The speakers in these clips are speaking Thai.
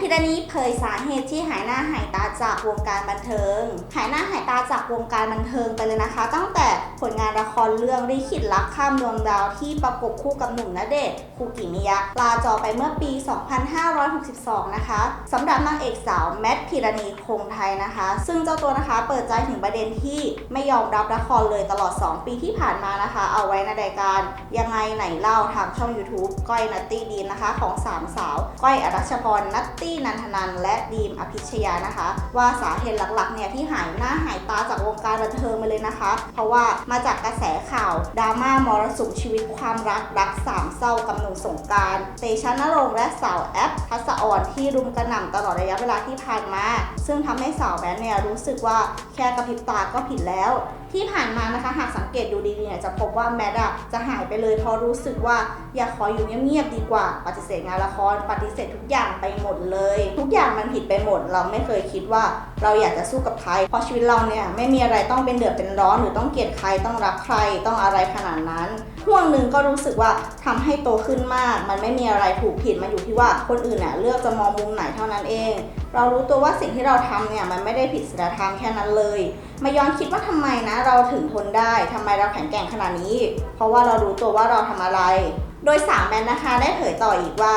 พิรณีเผยสาเหตุที่หายหน้าหายตาจากวงการบันเทิง หายหน้าหายตาจากวงการบันเทิงไปเลยนะคะ ตั้งแต่ผลงานละครเรื่องริขิตรักข้ามดวงดาวที่ประกบคู่กับหนุ่มณเดชน์คูกิมิยะลาจอไปเมื่อปี 2562 นะคะสำหรับนางเอกสาวแมทพิรณีคงไทยนะคะ ซึ่งเจ้าตัวนะคะเปิดใจถึงประเด็นที่ไม่ยอมรับละครเลยตลอด 2 ปีที่ผ่านมานะคะ เอาไว้ในรายการยังไงไหนเล่าทางช่อง YouTube ก้อยนัตตี้ดีมนะคะ ของสามสาว ก้อยอรัชพรนัตตี้นันทนันและดีมอภิชยานะคะ ว่าสาเหตุหลักๆเนี่ยที่หายหน้าหายตาจากวงการบันเทิงมาเลยนะคะ เพราะว่ามาจากกระแสข่าวดราม่ามรสุมชีวิตความรักรักสามเศร้ากับหนุ่มสงการเตชะนรงและสาวแอปทัศออนที่รุมกระหน่ำตลอดระยะเวลาที่ผ่านมา ซึ่งทำให้สาวแบนเนี่ยรู้สึกว่าแค่กระพริบตาก็ผิดแล้ว ที่ผ่านมานะคะหากสังเกตดูดีๆเนี่ยจะพบว่าแมทอะจะหายไปเลยเพราะรู้สึกว่าอยากขออยู่เงียบๆดีกว่าปฏิเสธงานละครปฏิเสธทุกอย่างไปหมดเลยทุกอย่างมันผิดไปหมด เราไม่เคยคิดว่าเราอยากจะสู้กับใคร เพราะชีวิตเราเนี่ยไม่มีอะไรต้องเป็นเดือดเป็นร้อนหรือต้องเกลียดใครต้องรักใครต้องอะไรขนาดนั้นห่วงหนึ่งก็รู้สึกว่าทำให้โตขึ้นมาก มันไม่มีอะไรถูกผิดมันอยู่ที่ว่าคนอื่นน่ะเลือกจะมองมุมไหนเท่านั้นเอง เรารู้ตัวว่าสิ่งที่เราทำเนี่ยมันไม่ได้ผิดศีลธรรมแค่นั้นเลย มาย้อนคิดว่าทำไมนะ เราถึงทนได้ทำไมเราแข็งแกร่งขนาดนี้ เพราะว่าเรารู้ตัวว่าเราทำอะไร โดยสามแมนนะคะได้เผยต่ออีกว่า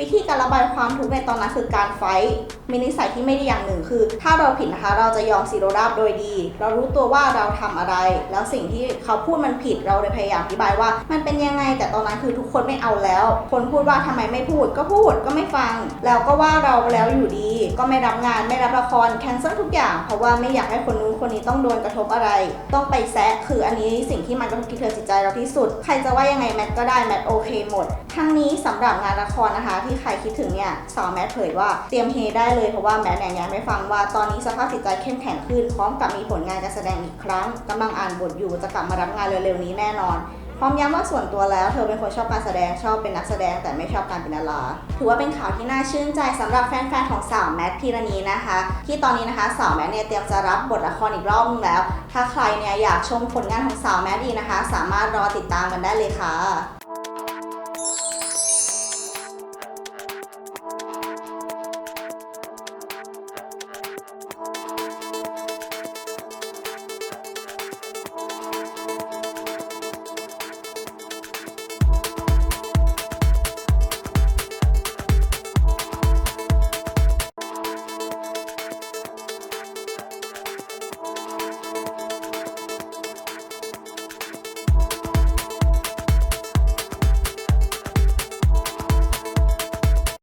วิธีการระบายความทุกข์ในตอนนั้นคือการไฟท์มีนิสัยที่ไม่ดีอย่างหนึ่งคือ ถ้าเราผิดนะคะ เราจะยอมสีโรราบโดยดี เรารู้ตัวว่าเราทำอะไร แล้วสิ่งที่เขาพูดมันผิดเราเลยพยายามอธิบายว่า มันเป็นยังไงแต่ตอนนั้นคือทุกคนไม่เอาแล้ว คนพูดว่าทำไมไม่พูดก็พูดก็ไม่ฟัง แล้วก็ว่าเราแล้วอยู่ดี ก็ไม่รับงานไม่รับละครแคนเซิลทุกอย่างเพราะว่าไม่อยากให้คนนู้นคนนี้ต้องโดนกระทบอะไร ต้องไปแซะคืออันนี้สิ่งที่มันกระทบกระเทือนจิตใจเราที่สุด ใครจะว่ายังไงแมทก็ได้แมทโอเคหมด ทั้งนี้สำหรับงานละครนะคะที่ใครคิดถึงเนี่ยสาวแมทเผยว่าเตรียมเฮได้เลยเพราะว่าแมทเนี่ยยังไม่ฟังว่าตอนนี้สภาพจิตใจเข้มแข็งขึ้น พร้อมกับมีผลงานการแสดงอีกครั้งกำลังอ่านบทอยู่จะกลับมารับงานเร็วๆนี้แน่นอนพร้อมย้ำว่าส่วนตัวแล้วเธอเป็นคนชอบการแสดงชอบเป็นนักแสดงแต่ไม่ชอบการเป็นดาราถือว่าเป็นข่าวที่น่าชื่นใจสำหรับแฟนๆของสาวแมทพีรณีนะคะ ที่ตอนนี้นะคะสาวแมทเนี่ยเตรียมจะรับบทละครอีกรอบนึงแล้ว ถ้าใครเนี่ยอยากชมผลงานของสาวแมทดีนะคะ สามารถรอติดตามกันได้เลยค่ะ